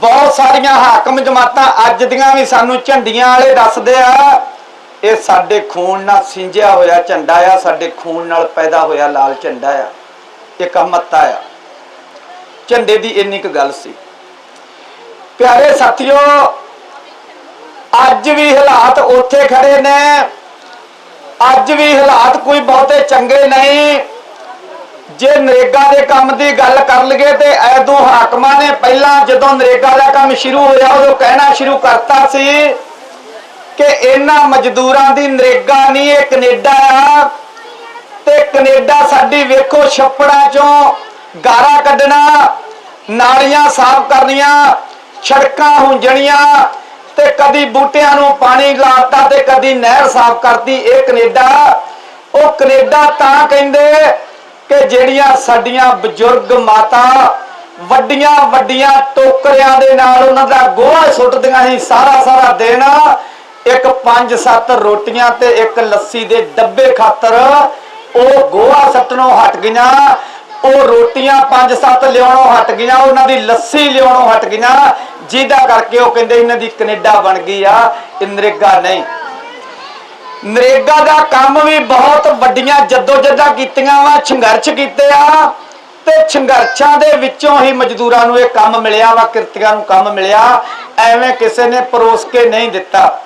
ਬਹੁਤ ਸਾਰੀਆਂ ਹਾਕਮ ਜਮਾਤਾਂ ਅੱਜ ਦੀਆਂ ਵੀ ਸਾਨੂੰ ਝੰਡੀਆਂ ਵਾਲੇ ਦੱਸਦੇ ਆ, ਇਹ ਸਾਡੇ ਖੂਨ ਨਾਲ ਸਿੰਜਿਆ ਹੋਇਆ ਝੰਡਾ ਆ, ਸਾਡੇ ਖੂਨ ਨਾਲ ਪੈਦਾ ਹੋਇਆ ਲਾਲ ਝੰਡਾ ਆ ਇੱਕ ਅਹਮਤਾ ਆ। ਝੰਡੇ ਦੀ ਇੰਨੀ ਕੁ ਗੱਲ ਸੀ। ਪਿਆਰੇ ਸਾਥੀਓ, ਅੱਜ ਵੀ ਹਾਲਾਤ ਉੱਥੇ ਖੜੇ ਨੇ, ਅੱਜ ਵੀ ਹਾਲਾਤ ਕੋਈ ਬਹੁਤੇ ਚੰਗੇ ਨਹੀਂ। ਜੇ ਨਰੇਗਾ ਦੇ ਕੰਮ ਦੀ ਗੱਲ ਕਰ ਲਈਏ ਤੇ ਐਦੋਂ ਹਾਕਮਾਂ ਨੇ ਪਹਿਲਾਂ ਜਦੋਂ ਨਰੇਗਾ ਦਾ ਕੰਮ ਸ਼ੁਰੂ ਹੋਇਆ, ਉਦੋਂ ਕਹਿਣਾ ਸ਼ੁਰੂ ਕਰਤਾ ਸੀ ਕਿ ਇਹਨਾਂ ਮਜ਼ਦੂਰਾਂ ਦੀ ਨਰੇਗਾ ਨਹੀਂ, ਇਹ ਕੈਨੇਡਾ ਆ। ਤੇ ਕੈਨੇਡਾ ਸਾਡੀ ਵੇਖੋ ਛੱਪੜਾਂ ਚੋਂ ਗਾਰਾ ਕੱਢਣਾ, ਨਾਲੀਆਂ ਸਾਫ਼ ਕਰਨੀਆਂ, ਸੜਕਾਂ ਹੁੰਜਣੀਆਂ ਤੇ ਕਦੀ ਬੂਟਿਆਂ ਨੂੰ ਪਾਣੀ ਲਾਤਾ ਤੇ ਕਦੀ ਨਹਿਰ ਸਾਫ਼ ਕਰਤੀ, ਇਹ ਕੈਨੇਡਾ। ਉਹ ਕੈਨੇਡਾ ਤਾਂ ਕਹਿੰਦੇ ਕਿ ਜਿਹੜੀਆਂ ਸਾਡੀਆਂ ਬਜ਼ੁਰਗ ਮਾਤਾ ਵੱਡੀਆਂ ਵੱਡੀਆਂ ਟੋਕਰਿਆਂ ਦੇ ਨਾਲ ਉਹਨਾਂ ਦਾ ਗੋਹਾ ਸੁੱਟਦੀਆਂ ਸੀ, ਸਾਰਾ ਸਾਰਾ ਦਿਨ ਇੱਕ ਪੰਜ ਸੱਤ ਰੋਟੀਆਂ ਤੇ ਇੱਕ ਲੱਸੀ ਦੇ ਡੱਬੇ ਖਾਤਰ ਉਹ ਗੋਹਾ ਸੱਟਣੋਂ ਹਟ ਗਈਆਂ, ਉਹ ਰੋਟੀਆਂ ਪੰਜ ਸੱਤ ਲਿਆਉਣੋਂ ਹਟ ਗਈਆਂ, ਉਹਨਾਂ ਦੀ ਲੱਸੀ ਲਿਆਉਣੋਂ ਹਟ ਗਈਆਂ, ਜਿਹਦਾ ਕਰਕੇ ਉਹ ਕਹਿੰਦੇ ਇਹਨਾਂ ਦੀ ਕੈਨੇਡਾ ਬਣ ਗਈ ਆ ਇਹ ਨਰੇਗਾ ਨਹੀਂ। ਨਰੇਗਾ ਦਾ ਕੰਮ ਵੀ ਬਹੁਤ ਵੱਡੀਆਂ ਜੱਦੋ-ਜੱਦਾਂ ਕੀਤੀਆਂ ਵਾ, ਸੰਘਰਸ਼ ਕੀਤੇ ਆ ਤੇ ਸੰਘਰਸ਼ਾਂ ਦੇ ਵਿੱਚੋਂ ਹੀ ਮਜ਼ਦੂਰਾਂ ਨੂੰ ਇਹ ਕੰਮ ਮਿਲਿਆ ਵਾ, ਕਿਰਤੀਆਂ ਨੂੰ ਕੰਮ ਮਿਲਿਆ। ਐਵੇਂ ਕਿਸੇ ਨੇ ਪਰੋਸ ਕੇ ਨਹੀਂ ਦਿੱਤਾ।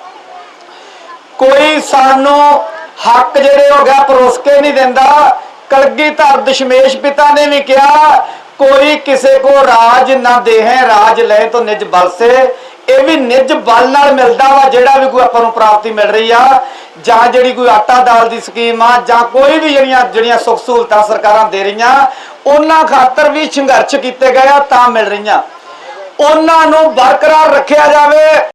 ਕੋਈ ਸਾਨੂੰ ਹੱਕ ਜਿਹੜੇ ਹੋ ਗਿਆ ਪਰੋਸ ਕੇ ਨਹੀਂ ਦਿੰਦਾ। ਕਲਗੀਧਰ ਦਸ਼ਮੇਸ਼ ਪਿਤਾ ਨੇ ਵੀ ਕਿਹਾ, ਕੋਈ ਕਿਸੇ ਕੋ ਰਾਜ ਨਾ ਦੇਹੇ, ਰਾਜ ਲੈ ਤੋਂ ਨਿਜ ਬਲ ਸੇ। ਇਹ ਵੀ ਨਿਜ ਬਲ ਨਾਲ ਮਿਲਦਾ ਵਾ, ਜਿਹੜਾ ਵੀ ਕੋਈ ਆਪਾਂ ਨੂੰ ਪ੍ਰਾਪਤੀ ਮਿਲ ਰਹੀ ਆ। ਜਾਂ ਜਿਹੜੀ ਕੋਈ ਆਟਾ ਦਾਲ ਦੀ ਸਕੀਮ ਆ, ਜਾਂ ਕੋਈ ਵੀ ਜਿਹੜੀਆਂ ਜਿਹੜੀਆਂ ਸੁੱਖ ਸਹੂਲਤਾਂ ਸਰਕਾਰਾਂ ਦੇ ਰਹੀਆਂ, ਉਹਨਾਂ ਖਾਤਰ ਵੀ ਸੰਘਰਸ਼ ਕੀਤੇ ਗਏ ਆ, ਤਾਂ ਮਿਲ ਰਹੀਆਂ। ਉਹਨਾਂ ਨੂੰ ਬਰਕਰਾਰ ਰੱਖਿਆ ਜਾਵੇ।